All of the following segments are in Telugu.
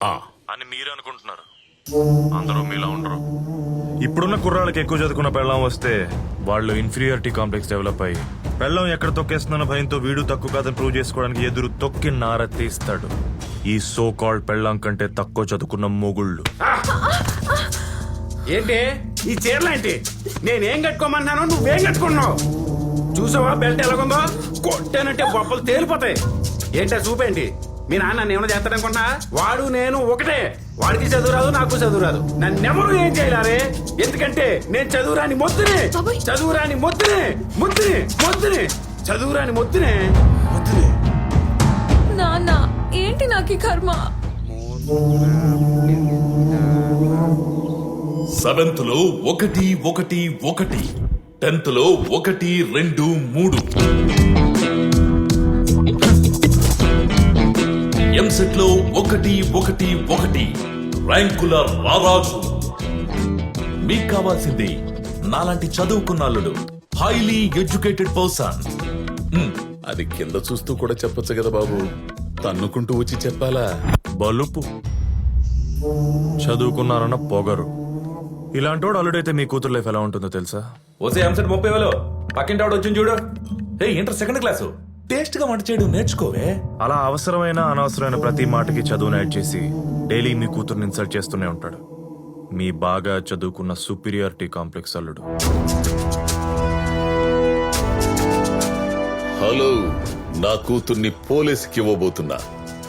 ఆ, అని మీరు అనుకుంటున్నారు. అందరూ మీలా ఉండరు. ఇప్పుడున్న కుర్రాళ్ళకి ఎక్కువ చదువుకున్న పెళ్ళం వస్తే వాళ్ళు ఇన్ఫీరియారిటీ కాంప్లెక్స్ డెవలప్ అయ్యి పెళ్ళం ఎక్కడ తొక్కేస్తున్న భయంతో వీడు తక్కువ కాదని ప్రూవ్ చేసుకోవడానికి ఎదురు తొక్కి నార తీస్తాడు. ఈ సో కాల్డ్ పెళ్ళం కంటే తక్కువ చదువుకున్న మొగుళ్ళు. ఏంటి? ఈ చీరలేంటి నేనేం కట్టుకోమన్నానో నువ్వేం కట్టుకున్నావు? చూసావా? బెల్ట్ ఎలాగుందో? కొట్టానంటే బొప్పలు తేలిపోతాయి. ఏంటో చూపేంటి మీ నాన్న నన్ను ఏమైనా చేస్తాడనుకున్నా వాడు నేను ఒకటే. వాడికి చదువు రాదు నాకు చదువు రాదు. నన్నెవరు ఏం చేయలేరే? ఎందుకంటే నేను చదువురాని మొద్దునే. చదువురాని మొద్దునే. మొద్దునే మొద్దునే. చదువురాని మొద్దునే. మొద్దునే. నాన్న ఏంటి నాకు ఈ కర్మ? సెవెంత్లో ఒకటి ఒకటి ఒకటి. టెన్త్లో ఒకటి రెండు మూడు. ఎంసెట్లో ఒకటి ఒకటి ఒకటి. ర్యాంకుల రారాజు. మీకు కావాల్సింది నాలాంటి చదువుకున్నాళ్ళుడు హైలీ ఎడ్యుకేటెడ్ పర్సన్ అది కింద చూస్తూ కూడా చెప్పొచ్చు కదా బాబు. తన్నుకుంటూ వచ్చి చెప్పాలా? బలుపు. చదువుకున్నారన్న పొగరు. ఇలాంటోడు అల్లుడైతే మీ కూతురు లైఫ్ ఎలా ఉంటుందో తెలుసా? ఓసే ఎంసెట్ ముప్పై వేలు. పక్కింటి ఆవిడ వచ్చింది చూడు. ఏ ఇంటర్ సెకండ్ క్లాసు. టేస్ట్గా వంట చేయడం నేర్చుకోవే. అలా అవసరమైన అనవసరమైన ప్రతి మాటకి చదువును యాడ్ చేసి డైలీ మీ కూతుర్ని ఇన్సల్ట్ చేస్తూనే ఉంటాడు. మీ బాగా చదువుకున్న సుపీరియారిటీ కాంప్లెక్స్ అల్లుడు. హలో నా కూతుర్ని పోలీసుకి ఇవ్వబోతున్నా.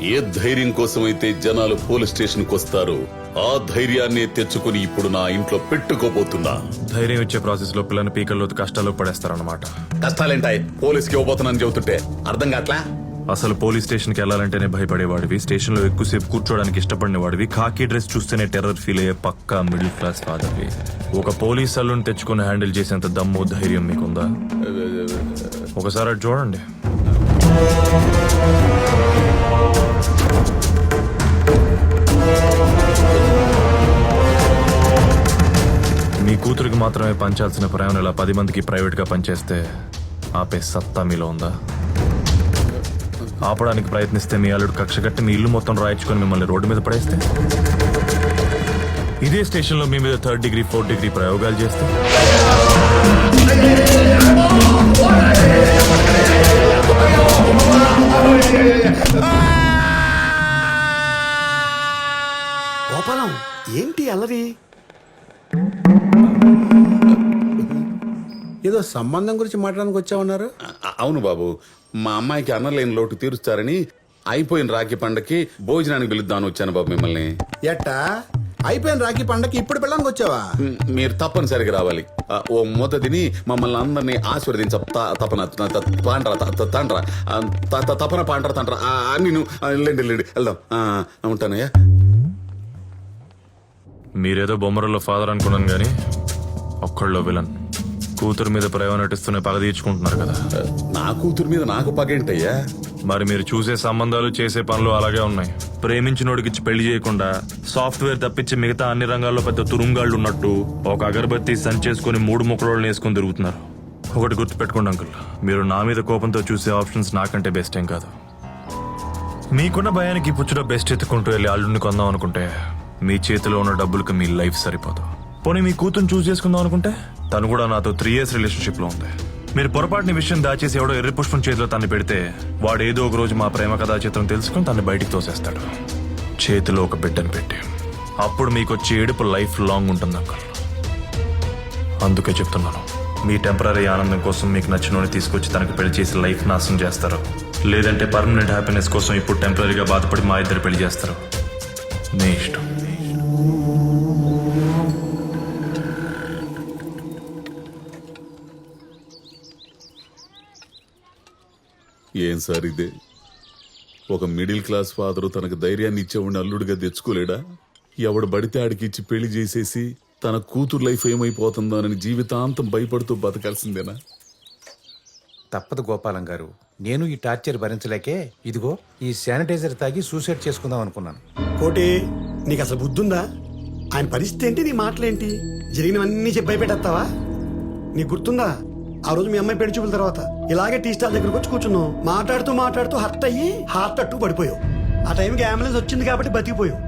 ఏ ధైర్యం కోసమైతే జనాలు పోలీస్ స్టేషన్కు వస్తారో ఆ ధైర్యాన్ని తెచ్చుకుని ఇప్పుడు నా ఇంట్లో పెట్టుకోబోతున్నా. ధైర్యం ఇచ్చే ప్రాసెస్లో పిల్లని పీకల్లో కష్టాలు పడేస్తారన్నమాట. కష్టాలేంటాయి? పోలీస్కి ఇవ్వబోతున్నాను చెబుతుంటే అర్థం కావట్లా? అసలు పోలీస్ స్టేషన్కి వెళ్ళాలంటేనే భయపడేవాడివి స్టేషన్లో ఎక్కువసేపు కూర్చోడానికి ఇష్టపడిన వాడివి కాకి డ్రెస్ చూస్తేనే టెర్రర్ ఫీల్ అయ్యే పక్కా మిడిల్ క్లాస్ ఫాదర్వి. ఒక పోలీస్ అల్లుని తెచ్చుకుని హ్యాండిల్ చేసేంత దమ్ము ధైర్యం మీకుందా? ఒకసారి అటు చూడండి. మాత్రమే పంచాల్సిన ప్రేమను ఇలా పది మందికి ప్రైవేట్గా పనిచేస్తే ఆపే సత్తా మీలో ఉందా? ఆపడానికి ప్రయత్నిస్తే మీ అల్లుడు కక్ష కట్టి మీ ఇల్లు మొత్తం రాయించుకొని మిమ్మల్ని రోడ్డు మీద పడేస్తే? ఇదే స్టేషన్లో మీ మీద థర్డ్ డిగ్రీ ఫోర్త్ డిగ్రీ ప్రయోగాలు చేస్తే? గోపాలం ఏంటి అల్లరి? ఏదో సంబంధం గురించి మాట్లాడడానికి వచ్చామన్నారు అవును బాబు. మా అమ్మాయికి అన్నలేని లోటు తీరుస్తారని అయిపోయిన రాఖీ పండక్కి భోజనానికి పిలుద్దామని వచ్చాను బాబు మిమ్మల్ని. ఎట్టా? అయిపోయిన రాఖీ పండగకి ఇప్పుడు పిల్లలకు వచ్చావా? మీరు తప్పనిసరిగా రావాలి. ఆ, ఓ మూత తిని మమ్మల్ని అందరినీ ఆశీర్వదించ తపన పాండ్రా తండ్రా ఆ, త- త- తపన పాండ్రా తండ్రా. ఆ, వెళ్ళండి వెళ్ళండి వెళ్దాం. ఉంటానయ్యా మీరేదో బొమ్మరలో ఫాదర్ అనుకున్నాను కానీ ఒక్కళ్ళో విలన్. కూతురు మీద ప్రేమ నటిస్తూనే పగ తీర్చుకుంటున్నారు కదా. నా కూతురు మీద నాకు పగేంటయ్యా మరి మీరు చూసే సంబంధాలు చేసే పనులు అలాగే ఉన్నాయి. ప్రేమించినోడికి ఇచ్చి పెళ్ళి చేయకుండా సాఫ్ట్వేర్ తప్పించి మిగతా అన్ని రంగాల్లో పెద్ద తురుంగాళ్ళు ఉన్నట్టు ఒక అగరబత్తి సంచేసుకుని మూడు ముక్కలోళ్ళని వేసుకొని తిరుగుతున్నారు. ఒకటి గుర్తు పెట్టుకోండి అంకుల్ మీరు నా మీద కోపంతో చూసే ఆప్షన్స్ నాకంటే బెస్ట్ ఏం కాదు. మీకున్న భయానికి పుచ్చులో బెస్ట్ ఎత్తుకుంటూ వెళ్ళి అల్లుడిని కొందాం అనుకుంటే మీ చేతిలో ఉన్న డబ్బులకు మీ లైఫ్ సరిపోదు. పోనీ మీ కూతురు చూస్ చేసుకుందాం అనుకుంటే? తను కూడా నాతో త్రీ ఇయర్స్ రిలేషన్షిప్లో ఉంది. మీరు పొరపాటుని విషయం దాచేసి ఎవడో ఎర్రి పుష్పం చేతిలో తన్ని పెడితే వాడు ఏదో ఒక రోజు మా ప్రేమ కథా చిత్రం తెలుసుకుని తన్ని బయటికి తోసేస్తాడు. చేతిలో ఒక బిడ్డను పెట్టి. అప్పుడు మీకు వచ్చే ఏడుపు లైఫ్ లాంగ్ ఉంటుంది అంకల్. అందుకే చెప్తున్నాను మీ టెంపరీ ఆనందం కోసం మీకు నచ్చినోని తీసుకొచ్చి తనకు పెళ్ళి చేసి లైఫ్ నాశనం చేస్తారు. లేదంటే పర్మనెంట్ హ్యాపీనెస్ కోసం ఇప్పుడు టెంపరీగా బాధపడి మా ఇద్దరు పెళ్ళి చేస్తారు. మీ ఇష్టం. ఏం సార్ ఇదే? ఒక మిడిల్ క్లాస్ ఫాదరు తనకు ధైర్యాన్ని ఇచ్చేవాడిని అల్లుడిగా తెచ్చుకోలేడా? ఎవడు బడితే ఆడికి ఇచ్చి పెళ్ళి చేసేసి తన కూతురు లైఫ్ ఏమైపోతుందోనని జీవితాంతం భయపడుతూ బతకాల్సిందేనా? తప్పదు గోపాలం గారు. నేను ఈ టార్చర్ భరించలేకే ఇదిగో ఈ శానిటైజర్ తాగి సూసైడ్ చేసుకుందాం అనుకున్నాను. కోటి నీకు అసలు బుద్ధుందా? ఆయన పరిస్థితి ఏంటి నీ మాటలేంటి? జరిగినవన్నీ చెప్పి భయపెట్టేస్తావా? నీకు గుర్తుందా? ఆ రోజు మీ అమ్మాయి పెళ్ళి తర్వాత ఇలాగే టీ స్టాల్ దగ్గరకు వచ్చి కూర్చున్నాం. మాట్లాడుతూ మాట్లాడుతూ హర్ట్ అయ్యి హార్ట్ అట్టు పడిపోయావు. ఆ టైంకి అంబులెన్స్ వచ్చింది కాబట్టి బతికిపోయావు.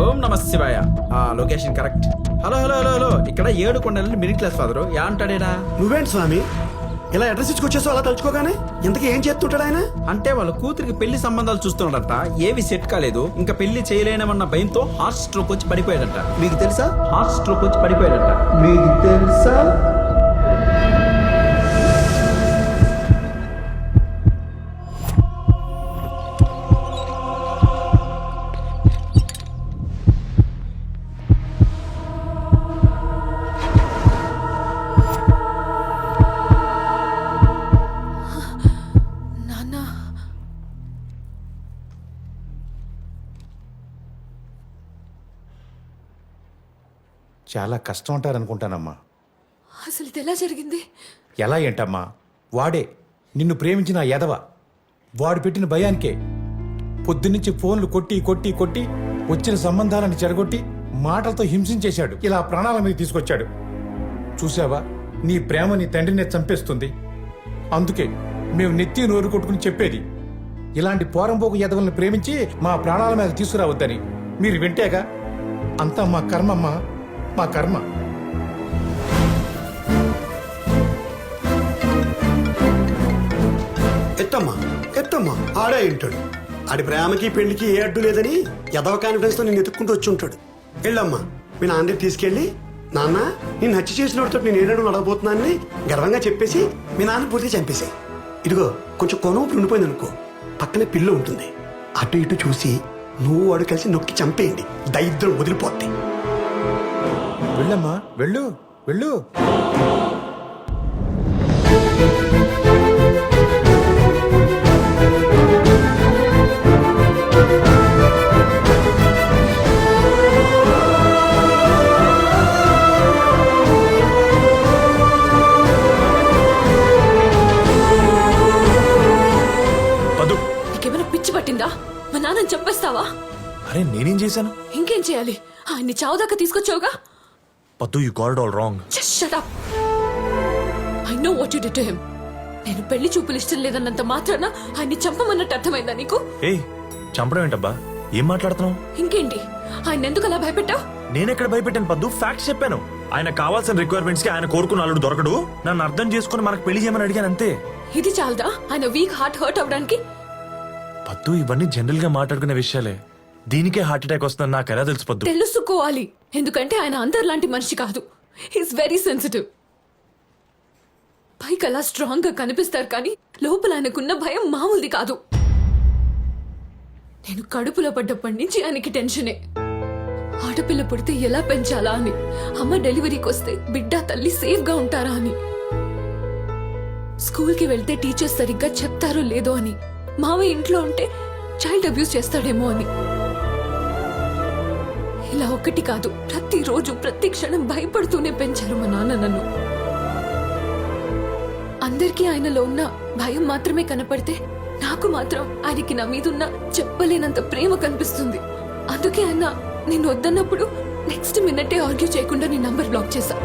ఓం నమ శివాయ. ఆ location correct hello hello hello hello. ఇక్కడ ఏడు కొండలని మిడిల్ క్లాస్ ఫాదరు. యా అంటాడేనా? నువ్వేంటి స్వామి? ఇలా అడ్రస్ ఇచ్చుకొచ్చేసావు అలా తలుచుకోగానే? ఇంతకీ ఏం చేస్తుంటాడు ఆయన? అంటే వాళ్ళ కూతురికి పెళ్ళి సంబంధాలు చూస్తున్నాడట. ఏవి సెట్ కాలేదు. ఇంకా పెళ్ళి చేయలేనమన్న భయంతో హార్ట్ స్ట్రోక్ వచ్చి పడిపోయాడట. మీకు తెలుసా? హార్ట్ స్ట్రోక్ వచ్చి పడిపోయాడట. మీకు తెలుసా? చాలా కష్టం అంటారనుకుంటానమ్మా అసలు ఇది ఎలా జరిగింది? ఎలా ఏంటమ్మా? వాడే నిన్ను ప్రేమించిన ఆ ఎదవ వాడు పెట్టిన భయానికే పొద్దున్నుంచి ఫోన్లు కొట్టి కొట్టి కొట్టి వచ్చిన సంబంధాలను చెడగొట్టి మాటలతో హింసించేశాడు. ఇలా ప్రాణాల మీద తీసుకొచ్చాడు. చూసావా నీ ప్రేమ నీ తండ్రిని చంపేస్తుంది. అందుకే మేము నెత్తి నోరు కొట్టుకుని చెప్పేది ఇలాంటి పోరంపోకు ఎదవల్ని ప్రేమించి మా ప్రాణాల మీద తీసుకురావద్దని. మీరు వింటేగా అంతా మా కర్మమ్మా. మా కర్మ. ఎత్తమ్మా ఎత్తమ్మా ఆడే ఉంటాడు. ఆడి ప్రేమకి పెళ్ళికి ఏ అడ్డు లేదని ఎదవ కాన్ఫిడెన్స్తో నేను ఎత్తుక్కుంటూ వచ్చి ఉంటాడు. వెళ్ళమ్మా మీ నాన్న తీసుకెళ్ళి నాన్న నేను హత్య చేసినోడితో నేను ఏడాడు నడవబోతున్నానని గర్వంగా చెప్పేసి మీ నాన్న పూర్తిగా చంపేశాయి. ఇదిగో కొంచెం కొనవు ఉండిపోయింది అనుకో. పక్కనే పిల్ల ఉంటుంది. అటు ఇటు చూసి నువ్వు వాడు కలిసి నొక్కి చంపేయండి. దరిద్రం వదిలిపోద్ది. వెళ్ళమ్మా వెళ్ళు వెళ్ళు. పద్దు నీకేమైనా పిచ్చి పట్టిందా? మా నాన్నని చంపేస్తావా అరే నేనేం చేశాను? ఇంకేం చేయాలి? ఆయన్ని చావు దాకా పద్దు you got all wrong just shut up I know what you did to him నేను పెళ్ళి చూపులు ఇష్టం లేదన్నంత మాత్రాన ఆయన్ని చంపమన్నట్టు అర్థమైందా నీకు? ఏయ్ చంపడం ఏంటబ్బా? ఏం మాట్లాడుతున్నావు? ఇంకేంటి? ఆయన ఎందుకు అలా భయపెట్టావు? నేనెక్కడ భయపెట్టాను పద్దు? ఫ్యాక్ట్స్ చెప్పాను. ఆయన కావాల్సిన రిక్వైర్మెంట్స్కి ఆయన కోరుకున్న అల్లుడు దొరకడు. నన్ను అర్థం చేసుకుని మనకు పెళ్ళి చేయమని అడిగాను అంతే. ఇది చాలదా? ఆయన వీక్ హార్ట్ హర్ట్ అవడానికి? పద్దు ఇవన్నీ జనరల్గా మాట్లాడుకునే విషయాలే. దీనికే హార్ట్ అటాక్ వస్తుందని నాకు ఎలా తెలుసు తెలుసుకోవాలి. ఎందుకంటే ఆయన అందరిలాంటి మనిషి కాదు. హీస్ వెరీ సెన్సిటివ్ పైకి అలా స్ట్రాంగ్గా కనిపిస్తారు కానీ లోపల ఆయనకున్న భయం మామూలుది కాదు. నేను కడుపులో పడ్డప్పటి నుంచి ఆయనకి టెన్షనే ఆడపిల్ల పుడితే ఎలా పెంచాలా అని అమ్మ డెలివరీకి వస్తే బిడ్డ తల్లి సేఫ్గా ఉంటారా అని. స్కూల్కి వెళ్తే టీచర్స్ సరిగ్గా చెప్తారో లేదో అని మావయ్య ఇంట్లో ఉంటే చైల్డ్ అబ్యూస్ చేస్తాడేమో అని. ఇలా ఒకటి కాదు. ప్రతిరోజు ప్రతి క్షణం భయపడుతూనే పెంచారు మా నాన్న నన్ను. అందరికీ ఆయనలో ఉన్న భయం మాత్రమే కనపడితే నాకు మాత్రం ఆయనకి నా మీదున్న చెప్పలేనంత ప్రేమ కనిపిస్తుంది. అందుకే ఆయన నేను వద్దన్నప్పుడు నెక్స్ట్ మినిటే ఆర్గ్యూ చేయకుండా నీ నంబర్ బ్లాక్ చేశా.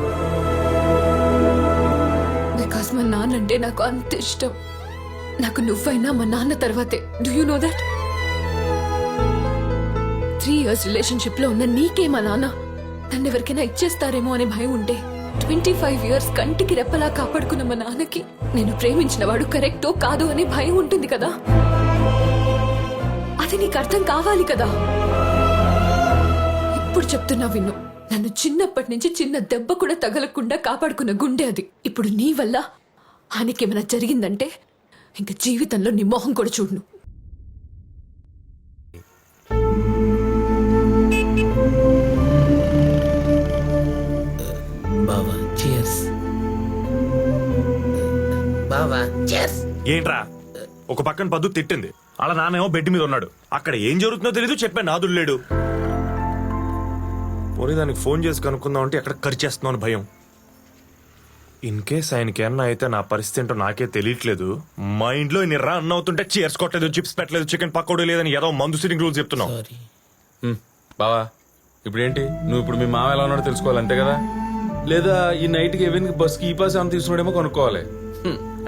బికాస్ మా నాన్న అంటే నాకు అంత ఇష్టం. నాకు నువ్వైనా మా నాన్న తర్వాతే. Do you know that three years రిలేషన్షిప్లో ఉన్న నీకే మా నాన్న. నన్ను ఎవరికైనా ఇచ్చేస్తారేమో అనే భయం ఉంటే ట్వంటీ ఫైవ్ ఇయర్స్ కంటికి రెప్పలా కాపాడుకున్న మా నాన్నకి నేను ప్రేమించిన వాడు కరెక్టో కాదు అనే భయం ఉంటుంది కదా. అది నీకు అర్థం కావాలి కదా. ఇప్పుడు చెప్తున్నా విన్ను నన్ను చిన్నప్పటి నుంచి చిన్న దెబ్బ కూడా తగలకుండా కాపాడుకున్న గుండె అది. ఇప్పుడు నీ వల్ల ఆయనకేమైనా జరిగిందంటే ఇంక జీవితంలో నీ మొహం కూడా చూడను. బావా చియర్స్ బావా చియర్స్ ఏంట్రా? ఒక పక్కన పద్దు తిట్టింది. అలా నానేమో బెడ్ మీద ఉన్నాడు. అక్కడ ఏం జరుగుతుందో తెలీదు చెప్పే నాదులు లేడు. పోనీ దానికి ఫోన్ చేసి కనుక్కుందాం అంటే ఎక్కడ ఖర్చు చేస్తున్నావు అని భయం. ఇన్ కేస్ ఆయనకి ఏమన్నా అయితే నా పరిస్థితి ఏంటో నాకే తెలియట్లేదు. మా ఇంట్లో ఇన్ని రా అన్న అవుతుంటే చీర్స్ కొట్టలేదు చిప్స్ పెట్టలేదు చికెన్ పకోడీ లేదని ఏదో మందు సిటింగ్ రూల్స్ చెప్తున్నావు. సారీ బావా ఇప్పుడేంటి? నువ్వు ఇప్పుడు మీ మామ ఎలా ఉన్నాడో తెలుసుకోవాలి అంతే కదా? లేదా ఈ నైట్కి ఎవెన్కి బస్కి ఈ పాస్ ఏమైనా తీసుకున్నాడేమో కొనుక్కోవాలి.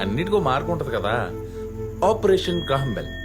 అన్నిటికో మార్క్ ఉంటది కదా. Operation కాహంబెల్ bell